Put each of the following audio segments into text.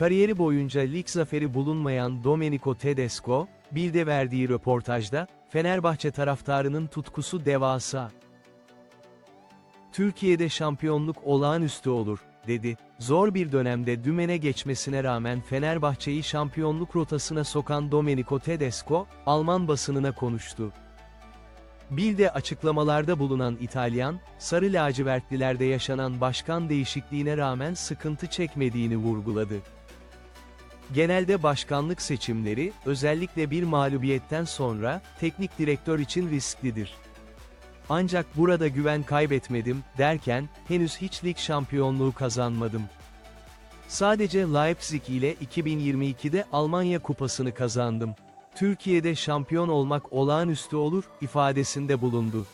Kariyeri boyunca lig zaferi bulunmayan Domenico Tedesco, Bild'e verdiği röportajda, Fenerbahçe taraftarının tutkusu devasa. Türkiye'de şampiyonluk olağanüstü olur, dedi. Zor bir dönemde dümene geçmesine rağmen Fenerbahçe'yi şampiyonluk rotasına sokan Domenico Tedesco, Alman basınına konuştu. Bilde açıklamalarda bulunan İtalyan, sarı lacivertlilerde yaşanan başkan değişikliğine rağmen sıkıntı çekmediğini vurguladı. Genelde başkanlık seçimleri, özellikle bir mağlubiyetten sonra, teknik direktör için risklidir. Ancak burada güven kaybetmedim, derken, henüz hiç lig şampiyonluğu kazanmadım. Sadece Leipzig ile 2022'de Almanya kupasını kazandım. Türkiye'de şampiyon olmak olağanüstü olur, ifadesinde bulundu.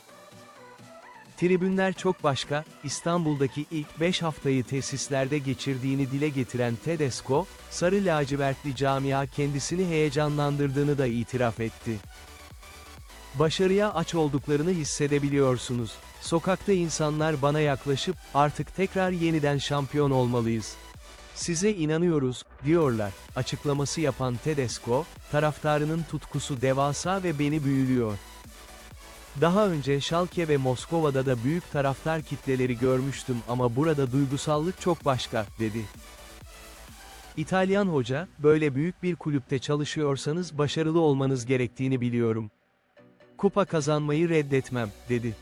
Tribünler çok başka, İstanbul'daki ilk 5 haftayı tesislerde geçirdiğini dile getiren Tedesco, sarı lacivertli camia kendisini heyecanlandırdığını da itiraf etti. Başarıya aç olduklarını hissedebiliyorsunuz. Sokakta insanlar bana yaklaşıp, artık tekrar yeniden şampiyon olmalıyız. Size inanıyoruz, diyorlar, açıklaması yapan Tedesco, taraftarının tutkusu devasa ve beni büyülüyor. Daha önce Schalke ve Moskova'da da büyük taraftar kitleleri görmüştüm ama burada duygusallık çok başka, dedi. İtalyan hoca, böyle büyük bir kulüpte çalışıyorsanız başarılı olmanız gerektiğini biliyorum. Kupa kazanmayı reddetmem, dedi.